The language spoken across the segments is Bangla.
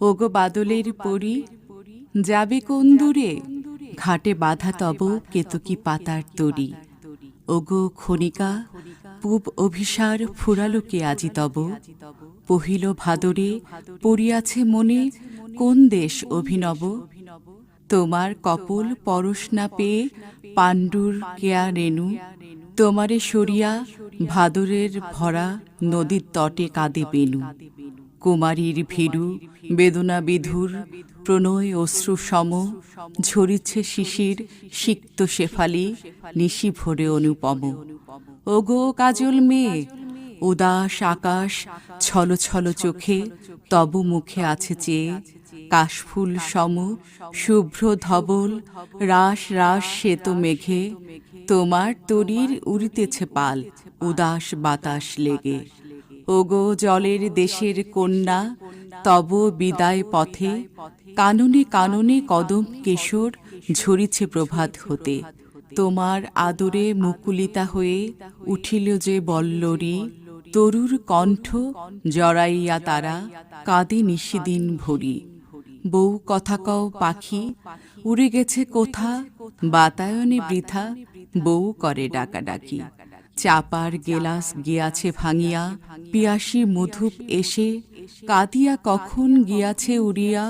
ওগো বাদলের পরি, যাবে কোন দূরে? ঘাটে বাধা তব কেতকি পাতার তরি। ওগো খনিকা পূব অভিসার ফুরালো কে আজি তব? পহিল ভাদরে পড়িয়াছে মনে কোন দেশ অভিনব? তোমার কপল পরশ না পেয়ে পাণ্ডুর কেয়া রেণু? তোমারে সরিয়া ভাদরের ভরা নদীর তটে কাঁদে বেনু কুমারীর ভীরু, বেদনা বিধুর, প্রণয় অশ্রু সম ঝরিচ্ছে শিশির, সিক্ত শেফালি, নিশি ভরে অনুপম। ওগো কাজল মেয়ে, উদাস আকাশ, ছল ছল চোখে, তব মুখে আছে চেয়ে, কাশফুল সম, শুভ্র ধবল রাস রাস শ্বেত মেঘে, তোমার তরির উড়িতেছে পাল, উদাস বাতাস লেগে। ওগো জলের দেশের কন্যা, তব বিদায় পথে কাননে কাননে কদম কেশর ঝরিছে প্রভাত হতে। তোমার আদরে মুকুলিতা হয়ে উঠিল যে বল্লরী, তরুর কণ্ঠ জড়াইয়া তারা কাঁদে নিশিদিন ভরি। বউ কথা কও পাখি, উড়ে গেছে কোথা? বাতায়নে বৃথা, বউ করে ডাকাডাকি। চাপার গেলাস গিয়াছে ভাঙিয়া, পিয়াসী মধুপ এসে, কাঁদিয়া কখন গিয়াছে উড়িয়া,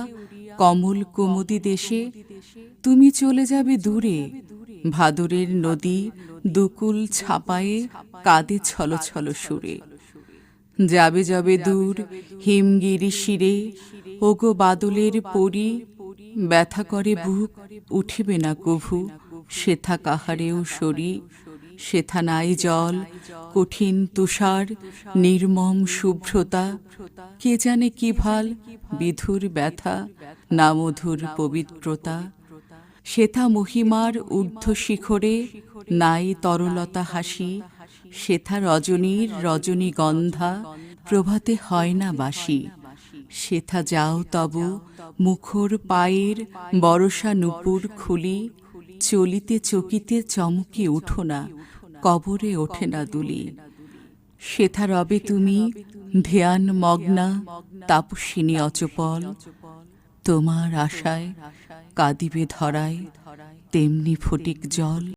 কমল কুমুদি দেশে, তুমি চলে যাবে দূরে, ভাদরের নদী দুকুল ছাপায়ে কাঁদে ছল ছল সুরে। যাবে যাবে দূর হিমগিরি শিরে, ওগো বাদলের পরি, ব্যথা করে বুক, উঠিবে না কভু, সেথা কাহারেও সরি সেথা নাই জল, কঠিন তুষার, নির্মম শুভ্রতা, কে জানে কি ভালো, বিধুর ব্যথা, না মধুর পবিত্রতা। সেথা মহিমার ঊর্ধ্ব শিখরে নাই তরলতা হাসি, সেথা রজনীর রজনীগন্ধা প্রভাতে হয় না বাসি। সেথা যাও তব মুখর পায়ের বরষা নুপুর খুলি চলিতে চকিতে চমকে ওঠো না, কবরে ওঠে না দুলি। সেথা রবে তুমি ধ্যান মগ্না তাপসিনী অচপল। তোমার আশায় কাঁদিবে ধরায়, তেমনি ফটিক জল।